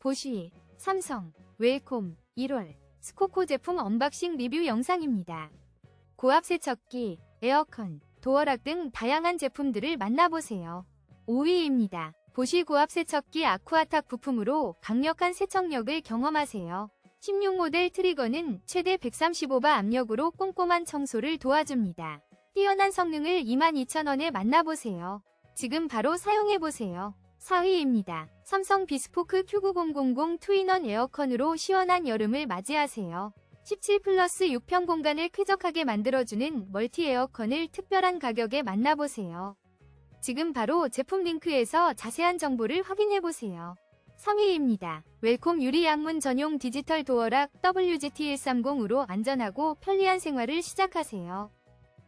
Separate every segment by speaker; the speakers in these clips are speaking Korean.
Speaker 1: 보쉬, 삼성, 웰콤, 1월 스코코 제품 언박싱 리뷰 영상입니다. 고압 세척기, 에어컨, 도어락 등 다양한 제품들을 만나보세요. 5위입니다. 보쉬 고압 세척기 아쿠아탁 부품으로 강력한 세척력을 경험하세요. 16모델 트리거는 최대 135바 압력으로 꼼꼼한 청소를 도와줍니다. 뛰어난 성능을 22,000원에 만나보세요. 지금 바로 사용해보세요. 4위입니다. 삼성 비스포크 Q9000 투인원 에어컨으로 시원한 여름을 맞이하세요. 17 플러스 6평 공간을 쾌적하게 만들어주는 멀티 에어컨을 특별한 가격에 만나보세요. 지금 바로 제품 링크에서 자세한 정보를 확인해보세요. 3위입니다. 웰콤 유리 양문 전용 디지털 도어락 WGT130으로 안전하고 편리한 생활을 시작하세요.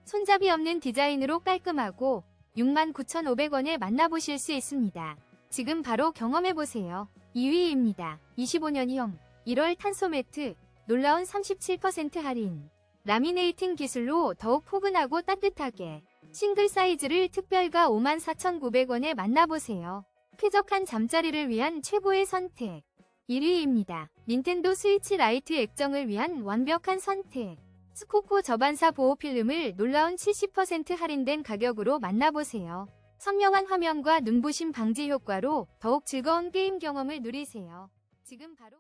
Speaker 1: 손잡이 없는 디자인으로 깔끔하고 69,500원에 만나보실 수 있습니다. 지금 바로 경험해보세요. 2위입니다. 25년형 1월 탄소 매트 놀라운 37% 할인 라미네이팅 기술로 더욱 포근하고 따뜻하게 싱글 사이즈를 특별가 54,900원에 만나보세요. 쾌적한 잠자리를 위한 최고의 선택 1위입니다. 닌텐도 스위치 라이트 액정을 위한 완벽한 선택 스코코 저반사 보호 필름을 놀라운 70% 할인된 가격으로 만나보세요. 선명한 화면과 눈부심 방지 효과로 더욱 즐거운 게임 경험을 누리세요. 지금 바로